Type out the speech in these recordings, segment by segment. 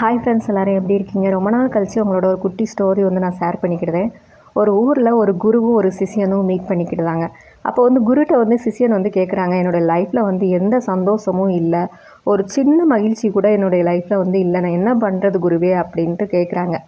Hi friends எல்லோரும் எப்படி இருக்கீங்க? ரொம்ப நாள் கழித்து உங்களோட ஒரு குட்டி ஸ்டோரி வந்து நான் ஷேர் பண்ணிக்கிட்டேன் ஒரு ஊரில் ஒரு குருவும் ஒரு சிஷியனும் மீட் பண்ணிக்கிடுதாங்க அப்போ வந்து குருட்ட வந்து சிஷியன் வந்து கேட்குறாங்க என்னோடய லைஃப்பில் வந்து எந்த சந்தோஷமும் இல்லை. ஒரு சின்ன மகிழ்ச்சி கூட என்னுடைய லைஃப்பில் வந்து இல்லை. நான் என்ன பண்ணுறது குருவே? அப்படின்ட்டு கேட்குறாங்க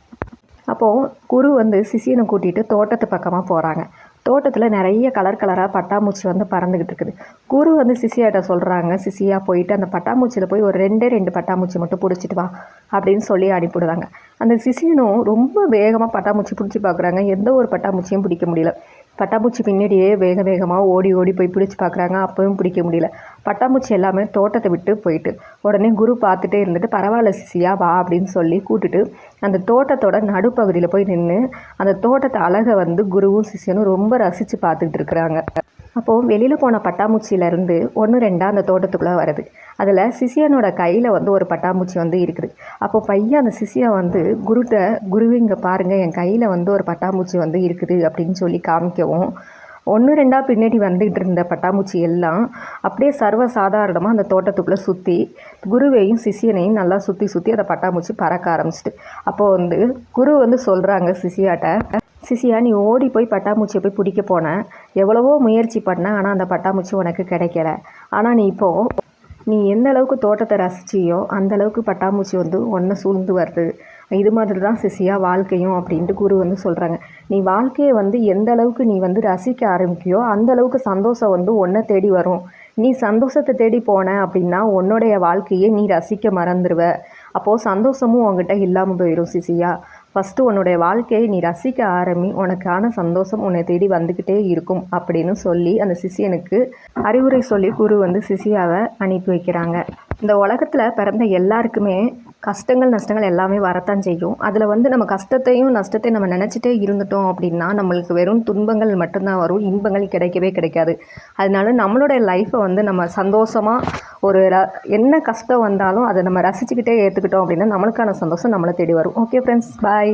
அப்போது குரு வந்து சிஷியனை கூட்டிகிட்டு தோட்டத்து பக்கமாக போகிறாங்க தோட்டத்தில் நிறைய கலர் கலராக பட்டாம்பூச்சி வந்து பறந்துக்கிட்டு இருக்குது. குரு வந்து சிசியாட்ட சொல்கிறாங்க சிசியா போயிட்டு அந்த பட்டாம்பூச்சியில் போய் ஒரு ரெண்டே ரெண்டு பட்டாம்பூச்சி மட்டும் பிடிச்சிட்டு வா அப்படின்னு சொல்லி அனுப்பிவிடுவாங்க அந்த சிசியனும் ரொம்ப வேகமாக பட்டாம்பூச்சி பிடிச்சி பார்க்குறாங்க எந்த ஒரு பட்டாம்பூச்சியும் பிடிக்க முடியல. பட்டாம்பூச்சி பின்னாடியே வேக வேகமாக ஓடி ஓடி போய் பிடிச்சி பார்க்குறாங்க அப்போவும் பிடிக்க முடியல. பட்டாம்பூச்சி எல்லாமே தோட்டத்தை விட்டு போயிட்டு உடனே குரு பார்த்துட்டே இருந்துட்டு பரவாயில்ல சிசியா வா அப்படின்னு சொல்லி கூட்டுட்டு அந்த தோட்டத்தோட நடுப்பகுதியில் போய் நின்று அந்த தோட்டத்தை அழகை வந்து குருவும் சிசியனும் ரொம்ப ரசித்து பார்த்துக்கிட்டு இருக்கிறாங்க. அப்போது வெளியில் போன பட்டாம்பூச்சியிலேருந்து ஒன்று ரெண்டாக அந்த தோட்டத்துக்குள்ளே வருது. அதில் சிசியனோட கையில் வந்து ஒரு பட்டாம்பூச்சி வந்து இருக்குது. அப்போது பையன் அந்த சிசியா வந்து குருட்ட குருவிங்க இங்கே பாருங்கள் என் கையில் வந்து ஒரு பட்டாம்பூச்சி வந்து இருக்குது அப்படின்னு சொல்லி காமிக்கவும் ஒன்று ரெண்டாக பின்னாடி வந்துகிட்டு இருந்த பட்டாம்பூச்சி எல்லாம் அப்படியே சர்வ சாதாரணமாக அந்த தோட்டத்துக்குள்ளே சுற்றி குருவையும் சிசியனையும் நல்லா சுற்றி சுற்றி அந்த பட்டாம்பூச்சி பறக்க ஆரம்பிச்சிட்டு. அப்போது வந்து குரு வந்து சொல்கிறாங்க சிசியாட்ட சிசியா நீ ஓடி போய் பட்டாம்பூச்சியை போய் பிடிக்க போன. எவ்வளவோ முயற்சி பண்ண ஆனால் அந்த பட்டாம்பூச்சி உனக்கு கிடைக்கல. ஆனால் நீ இப்போது நீ எந்த அளவுக்கு தோட்டத்தை ரசிச்சியோ அந்த அளவுக்கு பட்டாம்பூச்சி வந்து ஒன்றை சூழ்ந்து வருது. இது மாதிரி தான் சிசியா வாழ்க்கையும் அப்படின்ட்டு குரு வந்து சொல்கிறாங்க நீ வாழ்க்கையை வந்து எந்த அளவுக்கு நீ வந்து ரசிக்க ஆரம்பிக்கியோ அந்த அளவுக்கு சந்தோஷம் வந்து ஒன்றை தேடி வரும். நீ சந்தோஷத்தை தேடி போன அப்படின்னா உன்னுடைய வாழ்க்கையை நீ ரசிக்க மறந்துடுவ அப்போது சந்தோஷமும் உங்ககிட்ட இல்லாமல் போயிடும் சிசியா. ஃபஸ்ட்டு உன்னுடைய வாழ்க்கையை நீ ரசிக்க ஆரம்பி உனக்கான சந்தோஷம் உன்னை தேடி வந்துக்கிட்டே இருக்கும் அப்படின்னு சொல்லி அந்த சிஷியனுக்கு அறிவுரை சொல்லி குரு வந்து சிசியாவை அனுப்பி வைக்கிறாங்க. இந்த உலகத்தில் பிறந்த எல்லாருக்குமே கஷ்டங்கள் நஷ்டங்கள் எல்லாமே வரத்தான் செய்யும். அதில் வந்து நம்ம கஷ்டத்தையும் நஷ்டத்தையும் நம்ம நினச்சிட்டே இருந்துட்டோம் அப்படின்னா நம்மளுக்கு வெறும் துன்பங்கள் மட்டும்தான் வரும். இன்பங்கள் கிடைக்கவே கிடைக்காது. அதனால நம்மளுடைய லைஃப்பை வந்து நம்ம சந்தோஷமாக ஒரு ர என்ன கஷ்டம் வந்தாலும் அதை நம்ம ரசிச்சுக்கிட்டே ஏற்றுக்கிட்டோம் அப்படின்னா நம்மளுக்கான சந்தோஷம் நம்மளை தேடி வரும். Okay friends bye